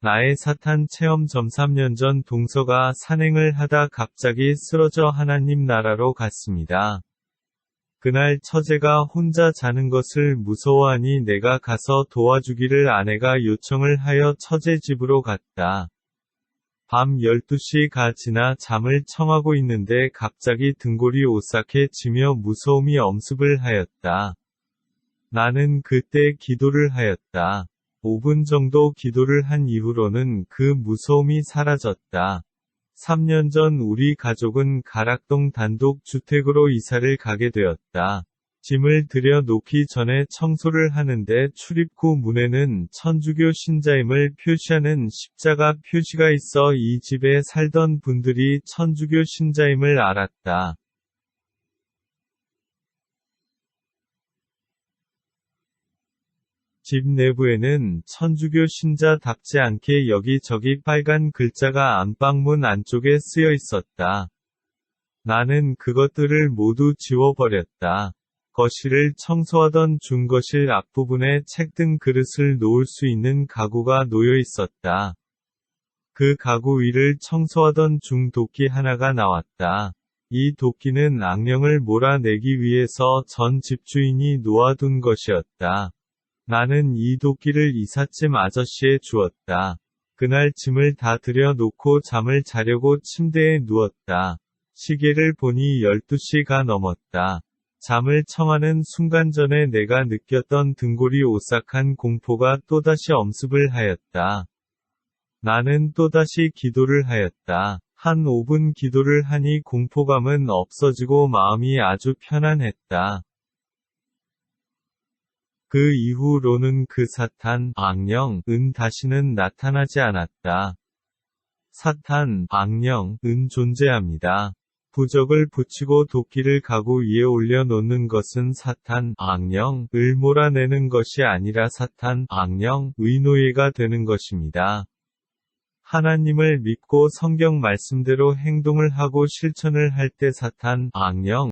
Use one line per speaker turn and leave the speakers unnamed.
나의 사탄 체험 점 3년 전 동서가 산행을 하다 갑자기 쓰러져 하나님 나라로 갔습니다. 그날 처제가 혼자 자는 것을 무서워하니 내가 가서 도와주기를 아내가 요청을 하여 처제 집으로 갔다. 밤 12시가 지나 잠을 청하고 있는데 갑자기 등골이 오싹해지며 무서움이 엄습을 하였다. 나는 그때 기도를 하였다. 5분 정도 기도를 한 이후로는 그 무서움이 사라졌다. 3년 전 우리 가족은 가락동 단독 주택으로 이사를 가게 되었다. 짐을 들여 놓기 전에 청소를 하는데 출입구 문에는 천주교 신자임을 표시하는 십자가 표시가 있어 이 집에 살던 분들이 천주교 신자임을 알았다. 집 내부에는 천주교 신자답지 않게 여기저기 빨간 글자가 안방문 안쪽에 쓰여 있었다. 나는 그것들을 모두 지워버렸다. 거실을 청소하던 중 거실 앞부분에 책 등 그릇을 놓을 수 있는 가구가 놓여 있었다. 그 가구 위를 청소하던 중 도끼 하나가 나왔다. 이 도끼는 악령을 몰아내기 위해서 전 집주인이 놓아둔 것이었다. 나는 이 도끼를 이삿짐 아저씨에 주었다. 그날 짐을 다 들여놓고 잠을 자려고 침대에 누웠다. 시계를 보니 12시가 넘었다. 잠을 청하는 순간 전에 내가 느꼈던 등골이 오싹한 공포가 또다시 엄습을 하였다. 나는 또다시 기도를 하였다. 한 5분 기도를 하니 공포감은 없어지고 마음이 아주 편안했다. 그 이후로는 그 사탄, 악령, 은 다시는 나타나지 않았다. 사탄, 악령, 은 존재합니다. 부적을 붙이고 도끼를 가구 위에 올려놓는 것은 사탄, 악령, 을 몰아내는 것이 아니라 사탄, 악령, 의노예가 되는 것입니다. 하나님을 믿고 성경 말씀대로 행동을 하고 실천을 할 때 사탄, 악령,